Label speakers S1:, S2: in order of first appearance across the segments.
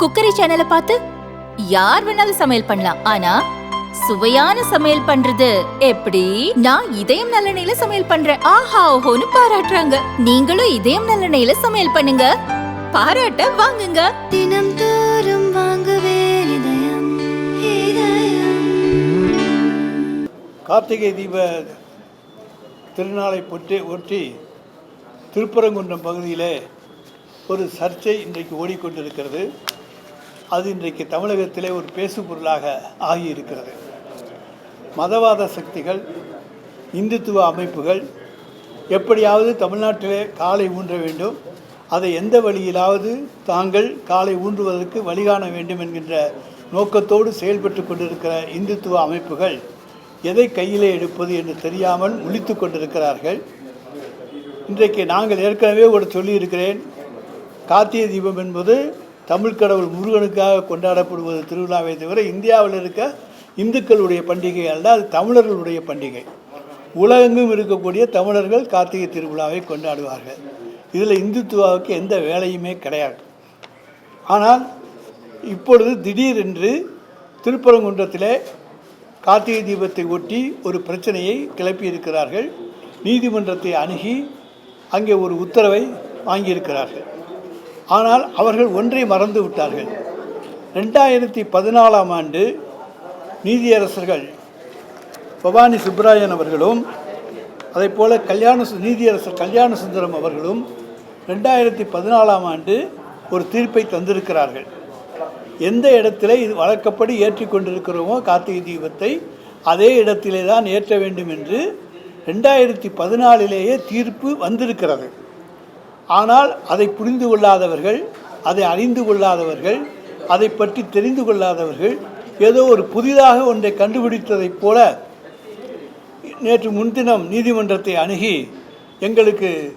S1: Cookery சேனலை பார்த்து யார் வேணாலும் சமையல் பண்ணலாம். ஆனா சுவையான சமையல் பண்றது எப்படி? நான் இதயம் நல்லெண்ணெயில சமையல் பண்றேன். ஆஹா ஓஹோன்னு பாராட்டுறாங்க. நீங்களும் இதயம் நல்லெண்ணெயில சமையல் பண்ணுங்க. பாராட்ட வாங்குங்க.
S2: தினம் தோறும் வாங்குவே இதயம் இதயம்.
S3: கார்த்திகை தீப திருநாளை பொட்டி ஒட்டி திருப்பரங்குன்றம் பகுதியிலே ஒரு சர்ச்சை இன்றைக்கு ஓடிக்கொண்டிருக்கிறது. அது இன்றைக்கு தமிழகத்திலே ஒரு பேசு பொருளாக ஆகியிருக்கிறது. மதவாத சக்திகள் இந்துத்துவ அமைப்புகள் எப்படியாவது தமிழ்நாட்டிலே காலை ஊன்ற வேண்டும். அதை எந்த வழியிலாவது தாங்கள் காலை ஊன்றுவதற்கு வழிகாண வேண்டும் என்கின்ற நோக்கத்தோடு செயல்பட்டு கொண்டிருக்கிற இந்துத்துவ அமைப்புகள் எதை கையிலே எடுப்பது என்று தெரியாமல் முழித்து கொண்டிருக்கிறார்கள். இன்றைக்கு நாங்கள் ஏற்கனவே ஒரு சொல்லியிருக்கிறேன் கார்த்திகை தீபம் என்பது தமிழ் கடவுள் முருகனுக்காக கொண்டாடப்படுவது திருவிழாவை தவிர இந்தியாவில் இருக்க இந்துக்களுடைய பண்டிகை அல்ல அது தமிழர்களுடைய பண்டிகை. உலகெங்கும் இருக்கக்கூடிய தமிழர்கள் கார்த்திகை திருவிழாவை கொண்டாடுவார்கள். இதில் இந்துத்துவாவுக்கு எந்த வேலையுமே கிடையாது. ஆனால் இப்பொழுது திடீரென்று திருப்பரங்குன்றத்தில் கார்த்திகை தீபத்தை ஒட்டி ஒரு பிரச்சனையை கிளப்பியிருக்கிறார்கள். நீதிமன்றத்தை அணுகி அங்கே ஒரு உத்தரவை வாங்கியிருக்கிறார்கள். ஆனால் அவர்கள் ஒன்றை மறந்து விட்டார்கள். ரெண்டாயிரத்தி பதினாலாம் ஆண்டு நீதியரசர்கள் பவானி சுப்ராயன் அவர்களும் அதைப் போல் கல்யாண சு- நீதியரசர் கல்யாண சுந்தரம் அவர்களும் ரெண்டாயிரத்தி பதினாலாம் ஆண்டு ஒரு தீர்ப்பை தந்திருக்கிறார்கள். எந்த இடத்துல இது வழக்கப்படி ஏற்றி கொண்டிருக்கிறோமோ கார்த்திகை தீபத்தை அதே இடத்திலே தான் ஏற்ற வேண்டும் என்று ரெண்டாயிரத்தி பதினாலிலேயே தீர்ப்பு வந்திருக்கிறது. ஆனால் அதை புரிந்து கொள்ளாதவர்கள் அதை அறிந்து கொள்ளாதவர்கள் அதை பற்றி தெரிந்து கொள்ளாதவர்கள் ஏதோ ஒரு புதிதாக ஒன்றை கண்டுபிடித்ததைப் போல நேற்று முன்தினம் நீதிமன்றத்தை அணுகி எங்களுக்கு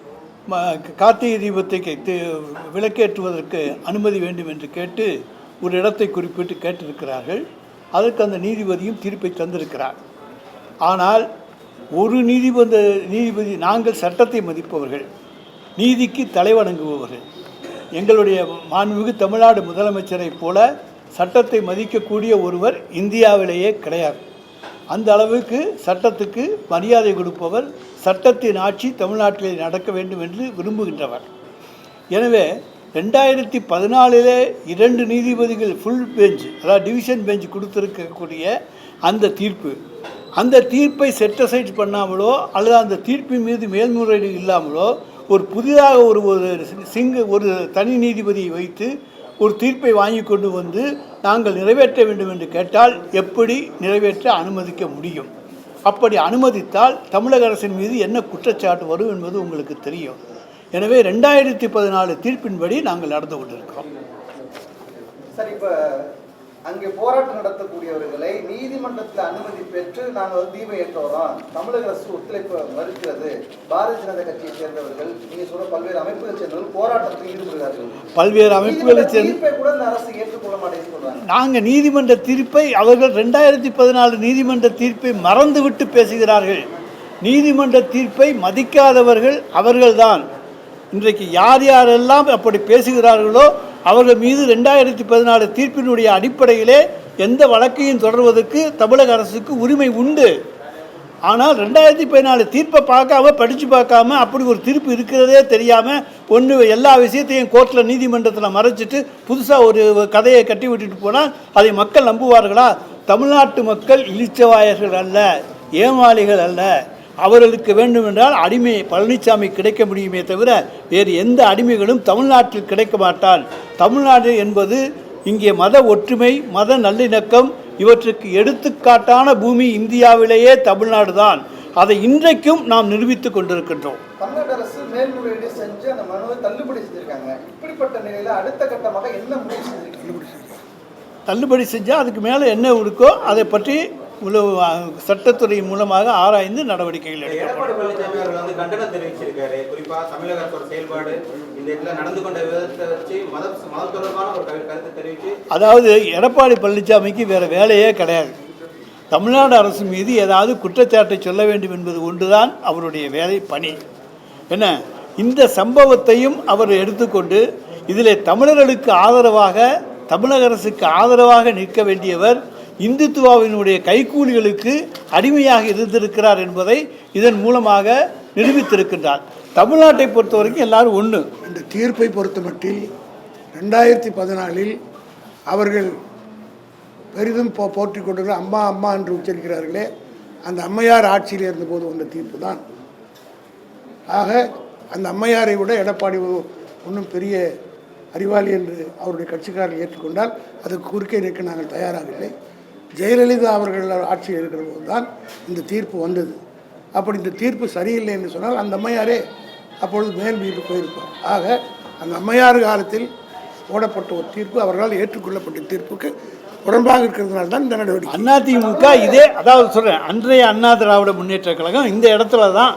S3: ம கார்த்திகை தீபத்தை கே- விளக்கேற்றுவதற்கு அனுமதி வேண்டும் என்று கேட்டு ஒரு இடத்தை குறிப்பிட்டு கேட்டிருக்கிறார்கள். அதற்கு அந்த நீதிபதியும் தீர்ப்பை தந்திருக்கிறார். ஆனால் ஒரு நீதிபதி நீதிபதி நாங்கள் சட்டத்தை மதிப்பவர்கள். நீதிக்கு தலைவணங்குபவர்கள். எங்களுடைய மாண்புமிகு தமிழ்நாடு முதலமைச்சரைப் போல சட்டத்தை மதிக்கக்கூடிய ஒருவர் இந்தியாவிலேயே கிடையாது. அந்த அளவுக்கு சட்டத்துக்கு மரியாதை கொடுப்பவர் சட்டத்தின் ஆட்சி தமிழ்நாட்டில் நடக்க வேண்டும் என்று விரும்புகின்றவர். எனவே ரெண்டாயிரத்தி பதினாலிலே இரண்டு நீதிபதிகள் ஃபுல் பெஞ்ச் அதாவது டிவிஷன் பெஞ்ச் கொடுத்துருக்கக்கூடிய அந்த தீர்ப்பு. அந்த தீர்ப்பை செட்டசைட் பண்ணாமலோ அல்லது அந்த தீர்ப்பின் மீது மேல்முறையீடு இல்லாமலோ ஒரு புதிதாக ஒரு ஒரு சிங்க ஒரு தனி நீதிபதியை வைத்து ஒரு தீர்ப்பை வாங்கி கொண்டு வந்து நாங்கள் நிறைவேற்ற வேண்டும் என்று கேட்டால் எப்படி நிறைவேற்ற அனுமதிக்க முடியும்? அப்படி அனுமதித்தால் தமிழக அரசின் மீது என்ன குற்றச்சாட்டு வரும் என்பது உங்களுக்கு தெரியும். எனவே ரெண்டாயிரத்தி பதினாலு தீர்ப்பின்படி நாங்கள் நடந்து கொண்டிருக்கிறோம்.
S4: சார் அங்கே போராட்டம் நடத்தக்கூடியவர்களை நீதிமன்றத்தில் அனுமதி பெற்று நாங்கள் தீபம் ஏற்ற வரோம் தமிழக அரசு ஒத்துழைப்பு மறுக்கிறது. பாரதிய ஜனதா கட்சியை சேர்ந்தவர்கள் நீங்க சொல்ற பல்வேறு அமைப்புகளை சேர்ந்தவர்கள் போராட்டத்தில் ஈடுபடுகிறார்கள்.
S3: பல்வேறு அமைப்புகளை சேர்ந்து
S4: கூட இந்த அரசு ஏற்றுக்கொள்ள மாட்டேங்குது சொல்றாங்க.
S3: நாங்கள் நீதிமன்ற தீர்ப்பை அவர்கள் ரெண்டாயிரத்தி பதினாலு நீதிமன்ற தீர்ப்பை மறந்துவிட்டு பேசுகிறார்கள். நீதிமன்ற தீர்ப்பை மதிக்காதவர்கள் அவர்கள்தான். இன்றைக்கு யார் யாரெல்லாம் அப்படி பேசுகிறார்களோ அவர்கள் மீது ரெண்டாயிரத்தி பதினாலு தீர்ப்பினுடைய அடிப்படையிலே எந்த வழக்கையும் தொடர்வதற்கு தமிழக அரசுக்கு உரிமை உண்டு. ஆனால் ரெண்டாயிரத்தி பதினாலு தீர்ப்பை பார்க்காம படித்து பார்க்காம அப்படி ஒரு தீர்ப்பு இருக்கிறதே தெரியாமல் ஒன்று எல்லா விஷயத்தையும் கோர்ட்டில் நீதிமன்றத்தில் மறைச்சிட்டு புதுசாக ஒரு கதையை கட்டி விட்டுட்டு போனால் அதை மக்கள் நம்புவார்களா? தமிழ்நாட்டு மக்கள் இழிச்சவாயர்கள் அல்ல ஏமாளிகள் அல்ல. அவர்களுக்கு வேண்டுமென்றால் அடிமை பழனிசாமி கிடைக்க முடியுமே தவிர வேறு எந்த அடிமைகளும் தமிழ்நாட்டில் கிடைக்க மாட்டால் தமிழ்நாடு என்பது இங்கே மத ஒற்றுமை மத நல்லிணக்கம் இவற்றுக்கு எடுத்துக்காட்டான பூமி இந்தியாவிலேயே தமிழ்நாடு தான் அதை இன்றைக்கும் நாம் நிரூபித்துக் கொண்டிருக்கின்றோம்.
S4: தமிழ்நாடு அரசு மேல்முறையீடு செஞ்சு அந்த மனுவை தள்ளுபடி செஞ்சிருக்காங்க. இப்படிப்பட்ட நிலையில அடுத்த கட்டமாக என்ன முடிவு செஞ்சிருக்கீங்க
S3: தள்ளுபடி செஞ்சால் அதுக்கு மேலே என்ன இருக்கோ அதை பற்றி உள்ள சட்டத்துறை மூலமாக ஆராய்ந்து நடவடிக்கைகள் எடுக்கப்படும்.
S5: எடப்பாடி பழனிசாமி அவர்கள் வந்து கண்டனம் தெரிவிச்சிருக்காரு. குறிப்பா தமிழக அரசோட செயல்பாடு இந்த இடத்துல நடந்து கொண்ட விதத்தை வச்சு மத மத தொடர்பான ஒரு கரு- கருத்தை தெரிவித்து
S3: அதாவது எடப்பாடி பழனிசாமிக்கு வேறு வேலையே கிடையாது. தமிழ்நாடு அரசு மீது ஏதாவது குற்றச்சாட்டை சொல்ல வேண்டும் என்பது ஒன்றுதான் அவருடைய வேலை பணி. என்ன? இந்த சம்பவத்தையும் அவர் எடுத்துக்கொண்டு இதில் தமிழர்களுக்கு ஆதரவாக தமிழக அரசுக்கு ஆதரவாக நிற்க வேண்டியவர் இந்துத்துவாவினுடைய கைக்கூலிகளுக்கு அடிமையாக இருந்திருக்கிறார் என்பதை இதன் மூலமாக நிரூபித்திருக்கின்றார். தமிழ்நாட்டை பொறுத்த வரைக்கும் எல்லாரும் ஒன்று
S6: இந்த தீர்ப்பை பொறுத்தமட்டில் ரெண்டாயிரத்தி பதினாலில் அவர்கள் பெரிதும் போ போற்றி கொண்டிருக்கிற அம்மா அம்மா என்று உச்சரிக்கிறார்களே அந்த அம்மையார் ஆட்சியில் இருந்தபோது வந்த தீர்ப்பு தான். ஆக அந்த அம்மையாரை விட எடப்பாடி ஒன்றும் பெரிய அறிவாளி என்று அவருடைய கட்சிக்காரர்கள் ஏற்றுக்கொண்டால் அதுக்கு குறுக்கே நிற்க நாங்கள் தயாராகவில்லை. ஜெயலலிதா அவர்கள் ஆட்சியில் இருக்கிற போது தான் இந்த தீர்ப்பு வந்தது. அப்படி இந்த தீர்ப்பு சரியில்லை என்று சொன்னால் அந்த அம்மையாரே அப்பொழுது மேல் மீது போயிருப்பார். ஆக அந்த அம்மையார் காலத்தில் போடப்பட்ட ஒரு தீர்ப்பு அவர்களால் ஏற்றுக்கொள்ளப்பட்ட தீர்ப்புக்கு உடம்பாக இருக்கிறதுனால தான் இந்த நடவடிக்கை.
S3: அதிமுக இதே அதாவது சொல்கிறேன் அன்றைய அண்ணா திராவிட முன்னேற்ற கழகம் இந்த இடத்துல தான்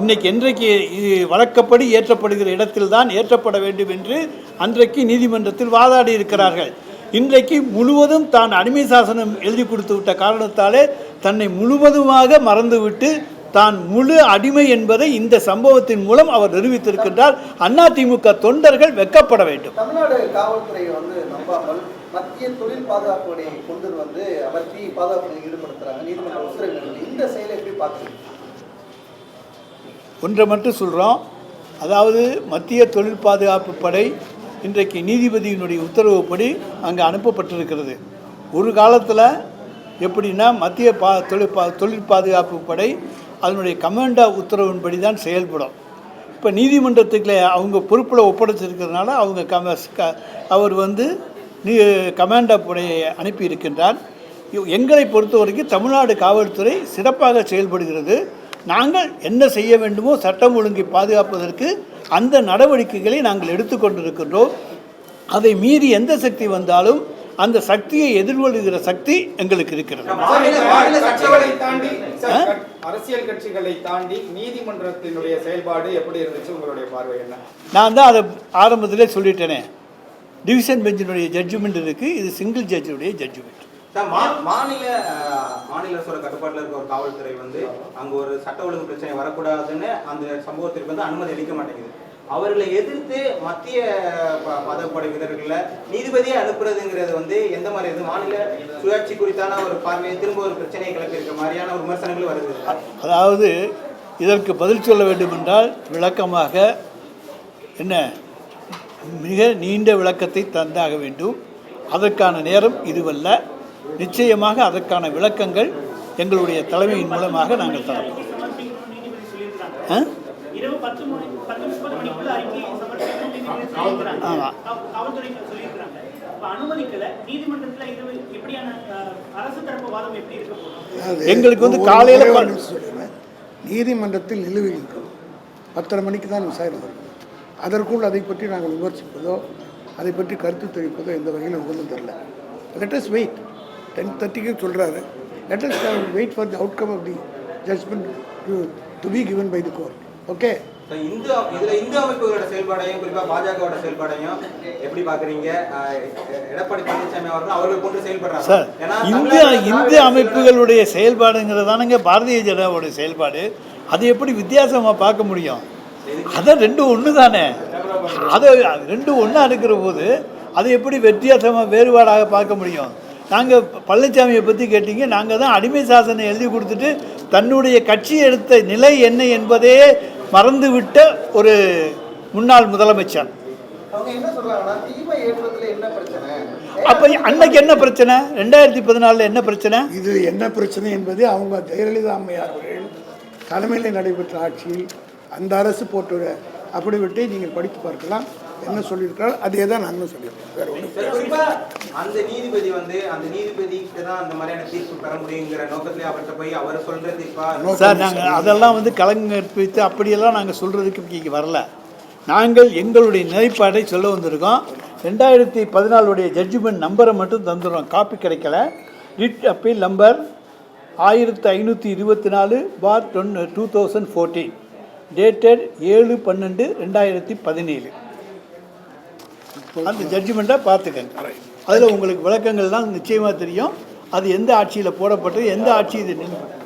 S3: இன்னைக்கு என்றைக்கு இது வழக்கப்படி ஏற்றப்படுகிற இடத்தில் தான் ஏற்றப்பட வேண்டும் என்று அன்றைக்கு நீதிமன்றத்தில் வாதாடி இருக்கிறார்கள். இன்றைக்கு முழுவதும் தான் அடிமை சாசனம் எழுதி கொடுத்து விட்ட காரணத்தாலே தன்னை முழுவதுமாக மறந்துவிட்டு தான் முழு அடிமை என்பதை இந்த சம்பவத்தின் மூலம் அவர் நிரூபித்திருக்கின்றார். அதிமுக தொண்டர்கள் வெக்கப்பட வேண்டும்.
S4: தமிழ்நாடு காவல்துறையை வந்து நம்பாமல் மத்திய தொழில் பாதுகாப்பு கொண்டு வந்து அமர்த்தி பாதுகாப்பு ஈடுபடுத்துறாங்க. நீதிமன்ற இந்த செயலை எப்படி பார்க்குறீங்க?
S3: ஒன்றை மட்டும் சொல்கிறோம் அதாவது மத்திய தொழில் பாதுகாப்பு படை இன்றைக்கு நீதிபதியினுடைய உத்தரவுப்படி அங்கே அனுப்பப்பட்டிருக்கிறது. ஒரு காலத்தில் எப்படின்னா மத்திய பா தொழில் பா தொழில் பாதுகாப்பு படை அதனுடைய கமாண்டா உத்தரவின்படி தான் செயல்படும். இப்போ நீதிமன்றத்துக்கு அவங்க பொறுப்பில் ஒப்படைச்சிருக்கிறதுனால அவங்க கம க- அவர் வந்து நீ கமாண்டா படையை அனுப்பி இருக்கின்றார். எங்களை பொறுத்த வரைக்கும் தமிழ்நாடு காவல்துறை சிறப்பாக செயல்படுகிறது. நாங்கள் என்ன செய்ய வேண்டுமோ சட்டம் ஒழுங்கை பாதுகாப்பதற்கு அந்த நடவடிக்கைகளை நாங்கள் எடுத்துக்கொண்டிருக்கின்றோம் அதை மீறி எந்த சக்தி வந்தாலும் அந்த சக்தியை எதிர்கொள்கிற சக்தி எங்களுக்கு இருக்கிறது
S7: அரசியல் கட்சிகளை தாண்டி நீதிமன்றத்தினுடைய செயல்பாடு எப்படி இருந்துச்சு உங்களுடைய பார்வை என்ன
S3: நான் தான் அதை ஆரம்பத்திலே சொல்லிட்டேனே டிவிஷன் பெஞ்சினுடைய ஜட்ஜ்மெண்ட் இருக்குது இது சிங்கிள் ஜட்ஜுடைய ஜட்ஜ்மெண்ட்
S5: மாநில மாநில அரசோட கட்டுப்பாட்டில் இருக்க ஒரு காவல்துறை வந்து அங்கே ஒரு சட்ட ஒழுங்கு பிரச்சனை வரக்கூடாதுன்னு அந்த சம்பவத்திற்கு வந்து அனுமதி அளிக்க மாட்டேங்குது. அவர்களை எதிர்த்து மத்திய ப- பதப்படை வீரர்களை நீதிபதியை அனுப்புறதுங்கிறது வந்து எந்த மாதிரி இது? மாநில சுயாட்சி குறித்தான ஒரு பார்வையை திரும்ப ஒரு பிரச்சனையை கிளப்பியிருக்க மாதிரியான ஒரு விமர்சனங்கள் வருது.
S3: அதாவது இதற்கு பதில் சொல்ல வேண்டுமென்றால் விளக்கமாக என்ன? மிக நீண்ட விளக்கத்தை தந்தாக வேண்டும். அதற்கான நேரம் இதுவல்ல. நிச்சயமாக அதற்கான விளக்கங்கள் எங்களுடைய தலைமையின் மூலமாக நாங்கள் தரப்போம் ஆ?
S8: இரவு பத்து மணி பத்து முப்பது மணிக்குள்ள அறிக்கை சமர்ப்பிக்கணும் நீதிபதி சொல்லியிருக்கிறாங்க.
S3: ஆமா.
S8: கா- காவல்துறை சொல்லியிருக்கிறாங்க அப்ப அனுமதிக்கல நீதிமன்றத்துல இது எப்படியான அஹ், அரசு தரப்பு வாதம் எப்படி இருக்க போகுது
S6: அதாவது
S3: எங்களுக்கு வந்து காலையில.
S6: நீதிமன்றத்தில் நிலுவையில் இருக்கிறோம் பத்தரை மணிக்கு தான் விசாரணை வரும் அதற்குள் அதை பற்றி நாங்கள் விமர்சிப்பதோ அதை பற்றி கருத்து தெரிவிப்பதோ எந்த வகையில் உகந்தும் தெரில லெட்டஸ் வெயிட் டென் தேர்ட்டிக்கு சொல்கிறாரு let's wait for the outcome of the judgment to to be given by the court okay
S5: Hindu இதுல இந்து அமைப்புகளோட செயல்பாடையும் குறிப்பா பாஜகவோட செயல்பாடையும் எப்படி பாக்குறீங்க அஹ், எடப்பாடி பழனிசாமி அவர்கள் அவர்கள் கொண்டு செயல்படுறாங்க
S3: சார் இந்து இந்து அமைப்புகளுடைய செயல்பாடுங்கிறதானங்க பாரதிய ஜனதாவுடைய செயல்பாடு. அது எப்படி வித்தியாசமாக பார்க்க முடியும்? அதான் ரெண்டும் ஒன்று தானே அதை ரெண்டும் ஒன்றா இருக்கிற போது அதை எப்படி வித்தியாசமாக வேறுபாடாக பார்க்க முடியும்? நாங்கள் பழனிசாமியை பற்றி கேட்டீங்க. நாங்கள் தான் அடிமை சாசனம் எழுதி கொடுத்துட்டு தன்னுடைய கட்சி எடுத்த நிலை என்ன என்பதே மறந்துவிட்ட ஒரு முன்னாள் முதலமைச்சர்.
S4: அவங்க என்ன சொல்றாங்கன்னா தீமை ஏற்றுவதில் என்ன பிரச்சனை?
S3: அப்போ அன்னைக்கு என்ன பிரச்சனை? ரெண்டாயிரத்தி பதினாலில் என்ன பிரச்சனை?
S6: இது என்ன பிரச்சனை என்பது அவங்க ஜெயலலிதா அம்மையார் அவர்கள் தலைமையில் நடைபெற்ற ஆட்சியில் அந்த அரசு போட்டு அப்படி விட்டு நீங்கள் படித்து பார்க்கலாம். என்ன சொல்லியிருக்கிறார் அதே தான் நாங்களும் சொல்லியிருக்கோம் வேறு ஒன்றும்
S5: அந்த நீதிபதி வந்து அந்த நீதிபதிக்கு தான் அந்த மாதிரியான தீர்ப்பு பெற முடியுங்கிற நோக்கத்திலே அவர்கிட்ட போய் அவர் சொல்ற தீர்ப்பா?
S3: சார் நாங்கள் அதெல்லாம் வந்து கலங்கற்பித்து அப்படியெல்லாம் நாங்கள் சொல்கிறதுக்கு இங்கே வரல. நாங்கள் எங்களுடைய நிலைப்பாடை சொல்ல வந்திருக்கோம். ரெண்டாயிரத்தி பதினாலுடைய ஜட்ஜ்மெண்ட் நம்பரை மட்டும் தந்துடுறோம். காப்பி கிடைக்கல. ரிட் அப்பீல் நம்பர் ஆயிரத்தி ஐநூற்றி இருபத்தி நாலு பார் டொன் டூ தௌசண்ட் ஃபோர்டீன் டேட்டட் ஏழு பன்னெண்டு ரெண்டாயிரத்தி பதினேழு. அந்த ஜட்ஜ்மெண்ட்டை பார்த்துக்கங்க. அதில் உங்களுக்கு விளக்கங்கள் தான் நிச்சயமாக தெரியும். அது எந்த ஆட்சியில் போடப்பட்டது எந்த ஆட்சி இது நின்று